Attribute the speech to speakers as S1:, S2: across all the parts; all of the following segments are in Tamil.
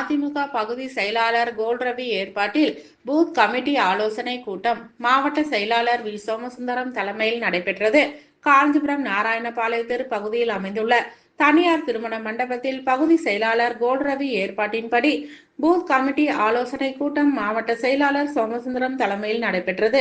S1: அதிமுக பகுதி செயலாளர் கோல்ரவி ஏற்பாட்டில் பூத் கமிட்டி ஆலோசனை கூட்டம். மாவட்ட செயலாளர் வி. சோமசுந்தரம் தலைமையில் நடைபெற்றது. காஞ்சிபுரம் நாராயணபாளையத்திற்கு பகுதியில் அமைந்துள்ள தனியார் திருமண மண்டபத்தில் பகுதி செயலாளர் கோல்ரவி ஏற்பாட்டின்படி பூத் கமிட்டி ஆலோசனை கூட்டம் மாவட்ட செயலாளர் சோமசுந்தரம் தலைமையில் நடைபெற்றது.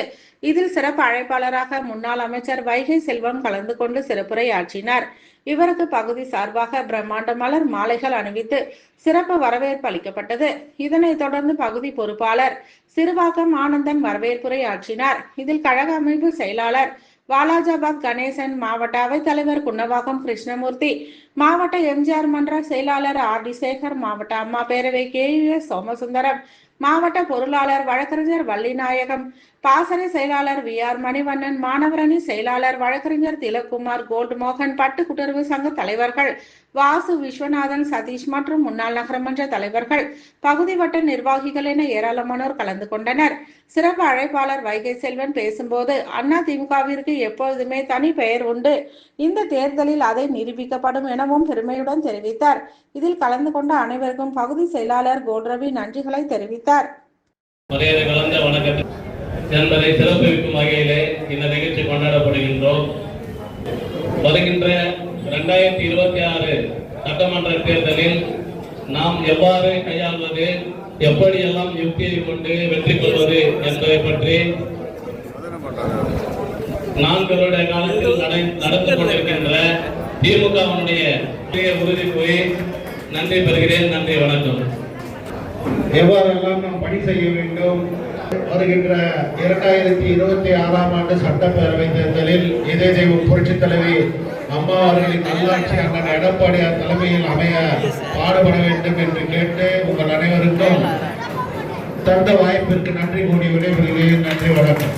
S1: இதில் சிறப்பு அழைப்பாளராக முன்னாள் அமைச்சர் வைகை செல்வம் கலந்து கொண்டு சிறப்புரையாற்றினார். இவருக்கு பகுதி சார்பாக பிரம்மாண்ட மலர் மாலைகள் அணிவித்து சிறப்பு வரவேற்பு அளிக்கப்பட்டது. இதனைத் தொடர்ந்து பகுதி பொறுப்பாளர் சிறுவாக்கம் ஆனந்தன் வரவேற்புரை ஆற்றினார் இதில் கழக அமைப்பு செயலாளர் வாலாஜாபாத் கணேசன் மாவட்ட அவைத்தலைவர் குன்னவாகம் கிருஷ்ணமூர்த்தி மாவட்ட எம்ஜிஆர் மன்ற செயலாளர் ஆர் டி சேகர் மாவட்ட அம்மா பேரவை கே எஸ் சோமசுந்தரம் மாவட்ட பொருளாளர் வழக்கறிஞர் வள்ளிநாயகம் பாசறை செயலாளர் வி ஆர் மணிவண்ணன் மாணவரணி செயலாளர் வழக்கறிஞர் திலக்குமார் கோல்டு மோகன் பட்டு கூட்டுறவு சங்க தலைவர்கள் வாசு விஸ்வநாதன் சதீஷ் மற்றும் முன்னாள் நகரமன்ற தலைவர்கள் பகுதி வட்ட நிர்வாகிகள் என ஏராளமானோர் கலந்து கொண்டனர். சிறப்பு அழைப்பாளர் வைகை செல்வன் பேசும்போது அண்ணா திமுகவிற்கு எப்பொழுதுமே தனி பெயர் உண்டு. இந்த தேர்தலில் அதை நிரூபிக்கப்படும் எனவும் பெருமையுடன் தெரிவித்தார். இதில் கலந்து கொண்ட அனைவருக்கும் பகுதி செயலாளர் கோல்ரவி நன்றிகளை தெரிவித்தார்.
S2: மரியாதை கலந்த வணக்கத்தை என்பதை சிறப்பிக்கும் வகையிலே இந்த நிகழ்ச்சி கொண்டாடப்படுகின்றோம். வருகின்ற இரண்டாயிரத்தி இருபத்தி ஆறு சட்டமன்ற தேர்தலில் நாம் எவ்வாறு கையாள்வது எப்படியெல்லாம் யுக்தியை கொண்டு வெற்றி கொள்வது என்பதை பற்றி நான்கு வருட காலத்தில் நடந்து கொண்டிருக்கின்ற திமுகவினுடைய உறுதி போய் நன்றி பெறுகிறேன் நன்றி வணக்கம்.
S3: எவ்வாறெல்லாம் நாம் பணி செய்ய வேண்டும்? வருகின்ற இரண்டாயிரத்தி இருபத்தி ஆறாம் ஆண்டு சட்டப்பேரவை தேர்தலில் இதே தெய்வம் புரட்சித் தலைவி அம்மா அவர்களின் நல்லாட்சி அண்ணன் எடப்பாடியார் தலைமையில் அமைய பாடுபட வேண்டும் என்று கேட்டு உங்கள் அனைவருக்கும் தந்த வாய்ப்பிற்கு நன்றி கூடி விடைபெறுகிறேன். நன்றி வணக்கம்.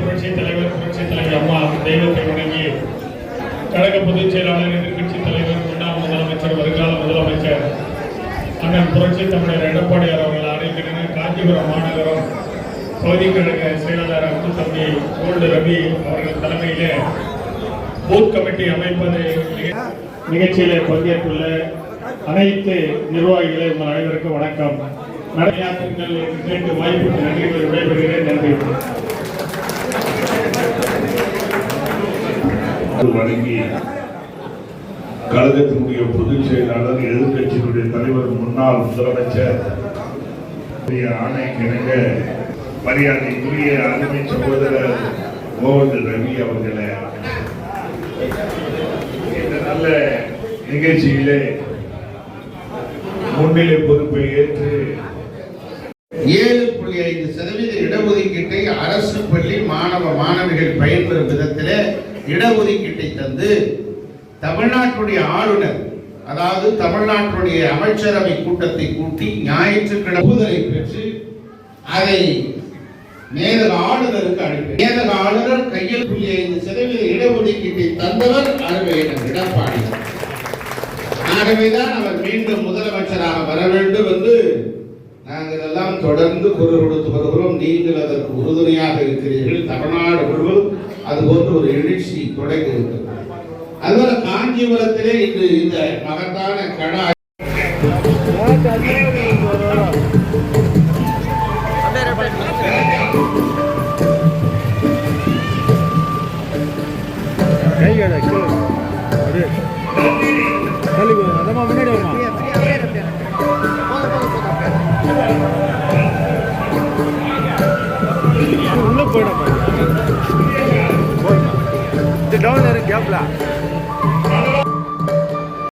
S4: புரட்சி தலைவர் புரட்சி தலைவர் அம்மா தெய்வத்தை வணங்கி கழக பொதுச் செயலாளர் எதிர்க்கட்சி தலைவர் முன்னாள் முதலமைச்சர் வருங்கால முதலமைச்சர் அண்ணன் புரட்சி தமிழர் எடப்பாடியார் அவர்கள் ஆணைக்கின்றன காஞ்சிபுரம் மாநகரம் பகுதிக்கழக செயலாளர் அப்துல் தம்பி கோல்டு ரவி அவர்கள் தலைமையிலே பூத் கமிட்டி அமைப்பது நிக- நிகழ்ச்சியிலே பங்கேற்றுள்ள அனைத்து நிர்வாகிகளை உங்கள் அனைவருக்கும் வணக்கம். நடையாற்றுங்கள் கேட்டு வாய்ப்புக்கு நன்றி விடைபெறுகிறேன். நன்றி.
S5: வழங்கி கழகத்தினுடைய பொதுச் செயலாளர் எதிர்கட்சியினுடைய தலைவர் முன்னாள் முதலமைச்சர் ஆணைக்கிணங்க மரியாதைக்குரிய அருமை சகோதரர் கோவிந்த ரவி அவர்களை இந்த நல்ல நிகழ்ச்சியிலே முன்னிலை பொறுப்பை ஏற்று
S3: ஏழு புள்ளி ஐந்து சதவீத இடஒதுக்கீட்டை அரசு பள்ளி மாணவ மாணவிகள் பயன்பெறும் விதத்திலே இடஒதுக்கீட்டை தந்து தமிழ்நாட்டுடைய ஆளுநர் அதாவது தமிழ்நாட்டுடைய அமைச்சரவை கூட்டத்தை கூட்டி ஞாயிற்றுக்கிழமை ஒப்புதலை பெற்று அதை மேதக ஆளுநருக்கு அனுப்பி மேதக ஆளுநர் கையில் புள்ளி ஐந்து சதவீத இடஒதுக்கீட்டை தந்தவர் அருமையினர் எடப்பாடி. ஆகவேதான் அவர் மீண்டும் முதலமைச்சராக வர வேண்டும் என்று நாங்கள் எல்லாம் தொடர்ந்து குரல் கொடுத்து வருகிறோம். நீங்கள் அதற்கு உறுதுணையாக இருக்கிறீர்கள். தமிழ்நாடு முழுவதும் அது போன்ற ஒரு எழுச்சி தொடங்கி இருக்கிறது அதுபோல காஞ்சிபுரத்திலே இன்று இந்த மகத்தான கடா
S6: உள்ள போயிடும் டவுன் இருக்கு கேப்ல